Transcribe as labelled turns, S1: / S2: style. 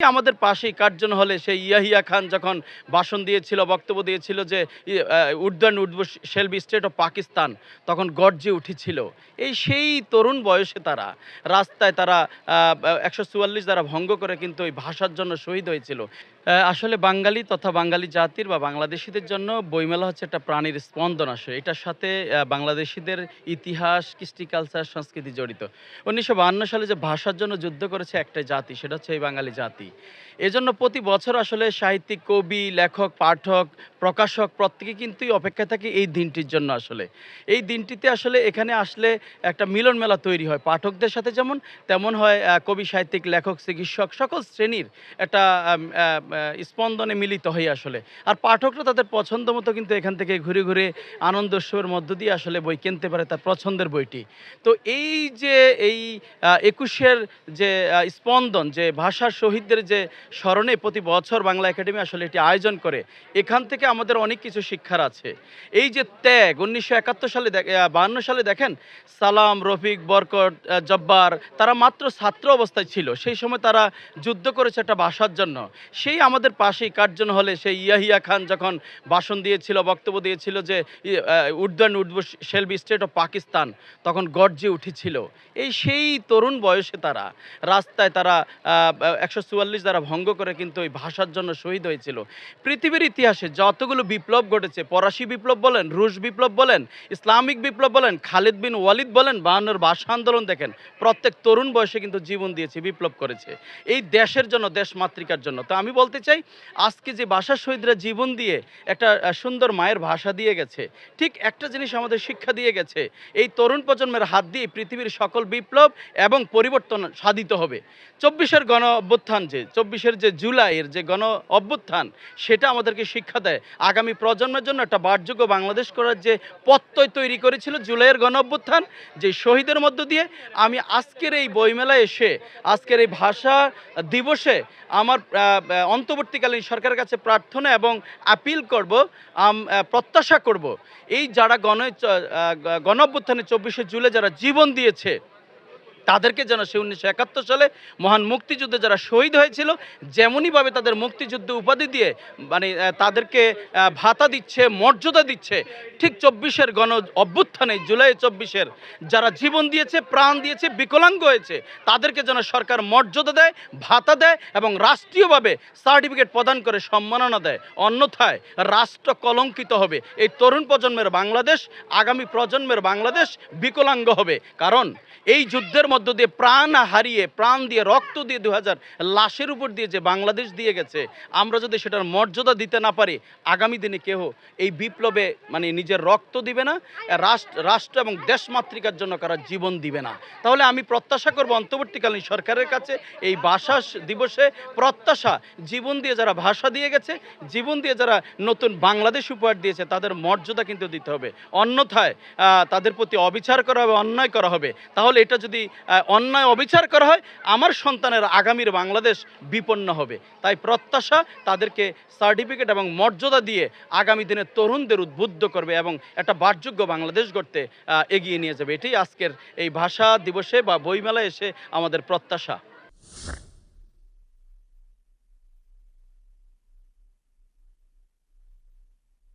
S1: আমাদের পাশেই কার্জন হলে সেই ইয়াহিয়া খান যখন ভাষণ দিয়েছিল, বক্তব্য দিয়েছিল যে উর্দান উঠব shall be state of Pakistan তখন গর্জে উঠেছিল। এই সেই তরুণ বয়সে তারা রাস্তায় তারা একশো চুয়াল্লিশ দ্বারা ভঙ্গ করে কিন্তু ওই ভাষার জন্য শহীদ হয়েছিল। আসলে বাঙালি তথা বাঙালি জাতির বা বাংলাদেশিদের জন্য বইমেলা হচ্ছে একটা প্রাণীর স্পন্দন আসে এটার সাথে বাংলাদেশিদের ইতিহাস, কৃষ্টি কালচার সংস্কৃতি জড়িত। উনিশশো সালে যে ভাষার জন্য যুদ্ধ করেছে একটাই জাতি, সেটা হচ্ছে এই বাঙালি জাতি। এজন্য প্রতি বছর আসলে সাহিত্যিক, কবি, লেখক, পাঠক, প্রকাশক প্রত্যেকে কিন্তু অপেক্ষায় থাকে এই দিনটির জন্য আসলে। এই দিনটিতে আসলে এখানে আসলে একটা মিলন মেলা তৈরি হয়। পাঠকদের সাথে যেমন, তেমন হয় কবি, সাহিত্যিক, লেখক, চিকিৎসক, সকল শ্রেণির একটা স্পন্দনে মিলিত হয় আসলে। আর পাঠকরা তাদের পছন্দ মতো কিন্তু এখান থেকে ঘুরে ঘুরে আনন্দ উৎসবের মধ্য দিয়ে আসলে বই কিনতে পারে তার পছন্দের বইটি। তো এই যে এই একুশের যে স্পন্দন, যে ভাষার শহীদদের যে স্মরণে প্রতি বছর বাংলা একাডেমি আসলে এটি আয়োজন করে, এখান থেকে আমাদের অনেক কিছু শিক্ষার আছে। এই যে ত্যাগ, উনিশশো একাত্তর সালে বাহান্ন সালে দেখেন, সালাম, রফিক বরকট জব্বার, তারা মাত্র ছাত্র অবস্থায় ছিল। সেই সময় তারা যুদ্ধ করেছে একটা ভাষার জন্য। সেই আমাদের পাশেই কার্জন হলে সেই ইয়াহিয়া খান যখন ভাষণ দিয়েছিল, বক্তব্য দিয়েছিল যে উর্দান উঠব shall be state of Pakistan, তখন গর্জে উঠেছিল। এই সেই তরুণ বয়সে তারা, রাস্তায় তারা একশো চুয়াল্লিশ দ্বারা ভঙ্গ করে কিন্তু ওই ভাষার জন্য শহীদ হয়েছিল। পৃথিবীর ইতিহাসে যতগুলো বিপ্লব ঘটেছে ফরাসি বিপ্লব বলেন, রুশ বিপ্লব বলেন, ইসলামিক বিপ্লব বলেন, খালিদ বিন ওয়ালিদ বলেন বাহান্নর ভাষা আন্দোলন দেখেন, প্রত্যেক তরুণ বয়সে কিন্তু জীবন দিয়েছে, বিপ্লব করেছে। এই দেশের জন্য, দেশ মাতৃকার জন্য। তো আমি বলতে চাই, আজকে যে ভাষা শহীদরা জীবন দিয়ে একটা সুন্দর মায়ের ভাষা দিয়ে গেছে, ঠিক একটা জিনিস আমাদের শিক্ষা দিয়ে গেছে, এই তরুণ প্রজন্মের হাত দিয়ে পৃথিবীর সকল বিপ্লব এবং পরিবর্তন সাধিত হবে। চব্বিশের গণ অভ্যুত্থান যে চব্বিশের যে জুলাইয়ের যে গণ অভ্যুত্থান, সেটা আমাদেরকে শিক্ষা দেয়। আগামী প্রজন্মের জন্য একটা বাসযোগ্য বাংলাদেশ করার যে পত্তই তৈরি করেছিল জুলাইয়ের গণ অভ্যুত্থান, যে শহীদের মধ্য দিয়ে আমি আজকের এই বইমেলায় এসে, আজকের এই ভাষা দিবসে আমার অন্তর্বর্তীকালীন সরকারের কাছে প্রার্থনা এবং আপিল করব প্রত্যাশা করব। এই যারা গণ গণ অভ্যুত্থানে চব্বিশে জুলাই যারা জীবন দিয়েছে তাদেরকে যেন সে উনিশশো একাত্তর সালে মহান মুক্তিযুদ্ধে যারা শহীদ হয়েছিল, যেমনইভাবে তাদের মুক্তিযুদ্ধ উপাধি দিয়ে মানে তাদেরকে ভাতা দিচ্ছে, মর্যাদা দিচ্ছে, ঠিক চব্বিশের গণ অভ্যুত্থানে, জুলাই চব্বিশের যারা জীবন দিয়েছে, প্রাণ দিয়েছে, বিকলাঙ্গ হয়েছে, তাদেরকে যেন সরকার মর্যাদা দেয়, ভাতা দেয় এবং রাষ্ট্রীয়ভাবে সার্টিফিকেট প্রদান করে সম্মাননা দেয়। অন্যথায় রাষ্ট্র কলঙ্কিত হবে। এই তরুণ প্রজন্মের বাংলাদেশ, আগামী প্রজন্মের বাংলাদেশ বিকলাঙ্গ হবে। কারণ এই যুদ্ধের মধ্য দিয়ে প্রাণ হারিয়ে, প্রাণ দিয়ে রক্ত দিয়ে দু হাজার লাশের উপর দিয়ে যে বাংলাদেশ দিয়ে গেছে, আমরা যদি সেটার মর্যাদা দিতে না পারি, আগামী দিনে কেহ এই বিপ্লবে মানে নিজের রক্ত দিবে না রাষ্ট্র রাষ্ট্র এবং দেশ মাতৃকার জন্য কারা জীবন দিবে না। তাহলে আমি প্রত্যাশা করব অন্তর্বর্তীকালীন সরকারের কাছে এই ভাষা দিবসে প্রত্যাশা, জীবন দিয়ে যারা ভাষা দিয়ে গেছে, জীবন দিয়ে যারা নতুন বাংলাদেশ উপহার দিয়েছে, তাদের মর্যাদা কিন্তু দিতে হবে। অন্যথায় তাদের প্রতি অবিচার করা হবে, অন্যায় করা হবে। তাহলে এটা যদি অন্যায় অবিচার করা হয়, আমার সন্তানের আগামীর বাংলাদেশ বিপন্ন হবে। তাই প্রত্যাশা তাদেরকে সার্টিফিকেট এবং মর্যাদা দিয়ে আগামী দিনে তরুণদের উদ্বুদ্ধ করবে এবং একটা বাসযোগ্য বাংলাদেশ গড়তে এগিয়ে নিয়ে যাবে। এটাই আজকের এই ভাষা দিবসে বা বইমেলায় এসে আমাদের প্রত্যাশা।